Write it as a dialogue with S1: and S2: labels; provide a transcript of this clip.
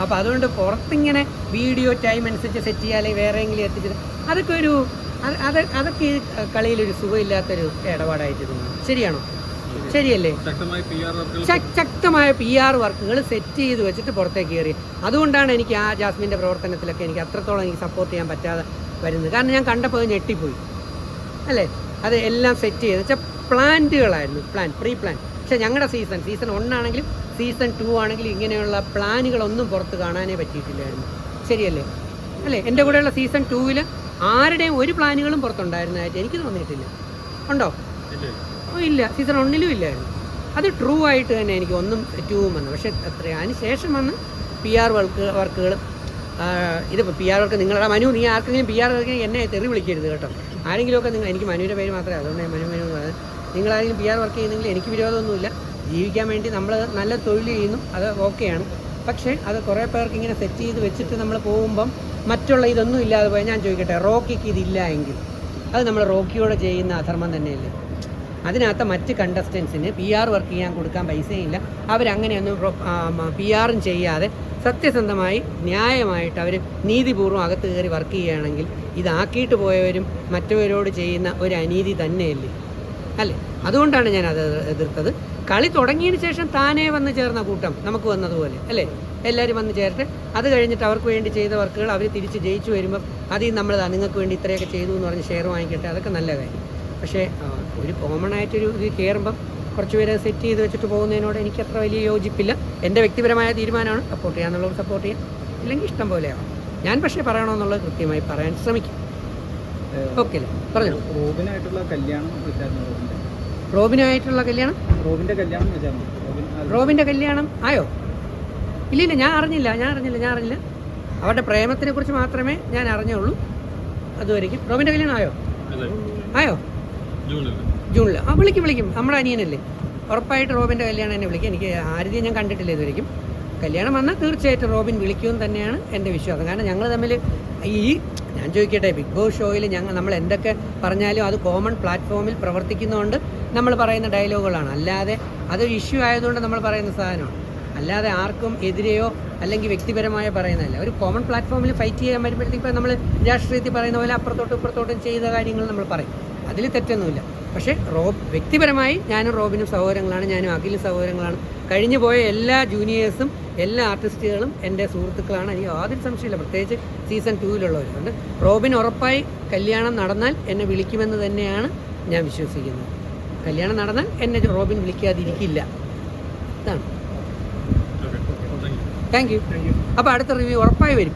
S1: അപ്പോൾ അതുകൊണ്ട് പുറത്തിങ്ങനെ വീഡിയോ ടൈം അനുസരിച്ച് സെറ്റ് ചെയ്യുക അല്ലെങ്കിൽ വേറെ എങ്കിലും എത്തിച്ചത് അതൊക്കെ ഒരു അത് അത് അതൊക്കെ ഈ കളിയിലൊരു സുഖമില്ലാത്തൊരു ഇടപാടായിട്ട് തോന്നുന്നു. ശരിയാണോ? ശരിയല്ലേ?
S2: ശക്തമായ പി ആർ വർക്കുകൾ
S1: ശ- ശക്തമായ പി ആർ വർക്കുകൾ സെറ്റ് ചെയ്ത് വെച്ചിട്ട് പുറത്തേക്ക് കയറി. അതുകൊണ്ടാണ് എനിക്ക് ആ ജാസ്മിന്റെ പ്രവർത്തനത്തിലൊക്കെ എനിക്ക് അത്രത്തോളം എനിക്ക് സപ്പോർട്ട് ചെയ്യാൻ പറ്റാതെ വരുന്നത്. കാരണം ഞാൻ കണ്ടപ്പോൾ അത് ഞെട്ടിപ്പോയി. അല്ലേ? അത് എല്ലാം സെറ്റ് ചെയ്ത് വെച്ചാൽ പ്ലാന്റുകളായിരുന്നു. പ്ലാൻ പ്രീ പ്ലാൻ പക്ഷേ ഞങ്ങളുടെ സീസൺ സീസൺ ഒന്നാണെങ്കിലും സീസൺ ടു ആണെങ്കിലും ഇങ്ങനെയുള്ള പ്ലാനുകളൊന്നും പുറത്ത് കാണാനേ പറ്റിയിട്ടില്ലായിരുന്നു. ശരിയല്ലേ? അല്ലേ? എന്റെ കൂടെയുള്ള സീസൺ ടൂവിൽ ആരുടെയും ഒരു പ്ലാനുകളും പുറത്തുണ്ടായിരുന്നതായിട്ട് എനിക്ക് തോന്നിയിട്ടില്ല. ഉണ്ടോ?
S2: ഇല്ലേ
S1: ഓ ഇല്ല. സീസൺ ഒന്നിലും ഇല്ലായിരുന്നു. അത് ട്രൂ ആയിട്ട് തന്നെ എനിക്ക് ഒന്നും ടൂവും വന്നു. പക്ഷേ അത്ര അതിന് ശേഷം വന്ന് പി ആർ വർക്ക് വർക്കുകൾ ഇതിപ്പോൾ പി ആർ വർക്ക് നിങ്ങളുടെ മനു നീ ആർക്കെങ്കിലും പി ആർ എന്നെ തെറി വിളിക്കരുത് കേട്ടോ. ആരെങ്കിലുമൊക്കെ നിങ്ങൾ എനിക്ക് മനുവിന്റെ പേര് മാത്രമേ അതുകൊണ്ട് മനു മനു എന്ന് പറയുന്നത് നിങ്ങളാരെങ്കിലും പി ആർ വർക്ക് ചെയ്യുന്നെങ്കിൽ എനിക്ക് വിരോധമൊന്നുമില്ല. ജീവിക്കാൻ വേണ്ടി നമ്മൾ നല്ല തൊഴിൽ ചെയ്യുന്നു. അത് ഓക്കെയാണ്. പക്ഷേ അത് കുറേ പേർക്ക് ഇങ്ങനെ സെറ്റ് ചെയ്ത് വെച്ചിട്ട് നമ്മൾ പോകുമ്പം മറ്റുള്ള ഇതൊന്നും ഇല്ലാതെ പോയാൽ ഞാൻ ചോദിക്കട്ടെ റോക്കിക്ക് ഇതില്ല എങ്കിൽ? അത് നമ്മൾ റോക്കിയോട് ചെയ്യുന്ന അധർമ്മം തന്നെയല്ലേ? അതിനകത്ത് മറ്റ് കണ്ടസ്റ്റൻസിന് പി ആർ വർക്ക് ചെയ്യാൻ കൊടുക്കാൻ പൈസയില്ല അവരങ്ങനെയൊന്നും പി ആറും ചെയ്യാതെ സത്യസന്ധമായി ന്യായമായിട്ട് അവർ നീതിപൂർവം അകത്ത് കയറി വർക്ക് ചെയ്യുകയാണെങ്കിൽ ഇതാക്കിയിട്ട് പോയവരും മറ്റവരോട് ചെയ്യുന്ന ഒരു അനീതി തന്നെയല്ലേ? അല്ലേ? അതുകൊണ്ടാണ് ഞാൻ അത് എതിർത്തത്. കളി തുടങ്ങിയതിന് ശേഷം താനേ വന്ന് ചേർന്ന കൂട്ടം നമുക്ക് വന്നതുപോലെ അല്ലേ? എല്ലാവരും വന്ന് ചേർത്ത് അത് കഴിഞ്ഞിട്ട് അവർക്ക് വേണ്ടി ചെയ്ത വർക്കുകൾ അവർ തിരിച്ച് ജയിച്ചു വരുമ്പം അതിൽ നമ്മൾ നിങ്ങൾക്ക് വേണ്ടി ഇത്രയൊക്കെ ചെയ്തു എന്ന് പറഞ്ഞ് ഷെയർ വാങ്ങിക്കട്ടെ. അതൊക്കെ നല്ല കാര്യം. പക്ഷേ ഒരു കോമൺ ആയിട്ടൊരു ഇത് കയറുമ്പം കുറച്ച് പേരെ സെറ്റ് ചെയ്ത് വെച്ചിട്ട് പോകുന്നതിനോട് എനിക്ക് അത്ര വലിയ യോജിപ്പില്ല. എന്റെ വ്യക്തിപരമായ തീരുമാനമാണ്. സപ്പോർട്ട് ചെയ്യാന്നുള്ളത് സപ്പോർട്ട് ചെയ്യാം. ഇല്ലെങ്കിൽ ഇഷ്ടം പോലെയാണ് ഞാൻ പക്ഷേ പറയണമെന്നുള്ളത് കൃത്യമായി പറയാൻ ശ്രമിക്കും. ഓക്കെ
S3: റോബിനായിട്ടുള്ള കല്യാണം
S1: റോബിനായിട്ടുള്ള കല്യാണം?
S3: റോബിന്റെ കല്യാണം
S1: റോബിന്റെ കല്യാണം ആയോ? ഇല്ലില്ല ഞാൻ അറിഞ്ഞില്ല ഞാൻ അറിഞ്ഞില്ല ഞാൻ അറിഞ്ഞില്ല. അവരുടെ പ്രേമത്തിനെ കുറിച്ച് മാത്രമേ ഞാൻ അറിഞ്ഞുള്ളൂ. അതുവരെയ്ക്കും റോബിന്റെ കല്യാണം ആയോ? ആയോ?
S2: ജൂണിൽ.
S1: ആ വിളിക്കും വിളിക്കും. നമ്മുടെ അനിയനല്ലേ? ഉറപ്പായിട്ട് റോബിന്റെ കല്യാണം എന്നെ വിളിക്കും. എനിക്ക് ആരുടെയും ഞാൻ കണ്ടിട്ടില്ല ഇതുവരെയും കല്യാണം വന്നാൽ തീർച്ചയായിട്ടും റോബിൻ വിളിക്കുമെന്ന് തന്നെയാണ് എന്റെ വിശ്വാസം. കാരണം ഞങ്ങൾ തമ്മിൽ ഈ ഞാൻ ചോദിക്കട്ടെ ബിഗ് ബോസ് ഷോയിൽ ഞങ്ങൾ നമ്മൾ എന്തൊക്കെ പറഞ്ഞാലും അത് കോമൺ പ്ലാറ്റ്ഫോമിൽ പ്രവർത്തിക്കുന്നതുകൊണ്ട് നമ്മൾ പറയുന്ന ഡയലോഗുകളാണ്. അല്ലാതെ അതൊരു ഇഷ്യൂ ആയതുകൊണ്ട് നമ്മൾ പറയുന്ന സാധനമാണ്. അല്ലാതെ ആർക്കും എതിരെയോ അല്ലെങ്കിൽ വ്യക്തിപരമായ പറയുന്നതല്ല. ഒരു കോമൺ പ്ലാറ്റ്ഫോമിൽ ഫൈറ്റ് ചെയ്യാൻ വരുമ്പോഴത്തേക്കും നമ്മൾ രാഷ്ട്രീയത്തിൽ പറയുന്ന പോലെ അപ്പുറത്തോട്ടും ഇപ്പുറത്തോട്ടും ചെയ്ത കാര്യങ്ങൾ നമ്മൾ പറയും. അതിൽ തെറ്റൊന്നുമില്ല. പക്ഷേ റോബ് വ്യക്തിപരമായി ഞാനും റോബിനും സഹോദരങ്ങളാണ് ഞാനും അഖിലും സഹോദരങ്ങളാണ്. കഴിഞ്ഞു പോയ എല്ലാ ജൂനിയേഴ്സും എല്ലാ ആർട്ടിസ്റ്റുകളും എന്റെ സുഹൃത്തുക്കളാണ്. എനിക്ക് യാതൊരു സംശയമില്ല പ്രത്യേകിച്ച് സീസൺ ടൂവിലുള്ളവരുണ്ട്. റോബിൻ ഉറപ്പായി കല്യാണം നടന്നാൽ എന്നെ വിളിക്കുമെന്ന് തന്നെയാണ് ഞാൻ വിശ്വസിക്കുന്നത്. കല്യാണം നടന്നാൽ എന്നെ റോബിൻ വിളിക്കാതിരിക്കില്ല. ഇതാണ്. താങ്ക് യു അപ്പോൾ അടുത്ത റിവ്യൂ ഉറപ്പായി വരും.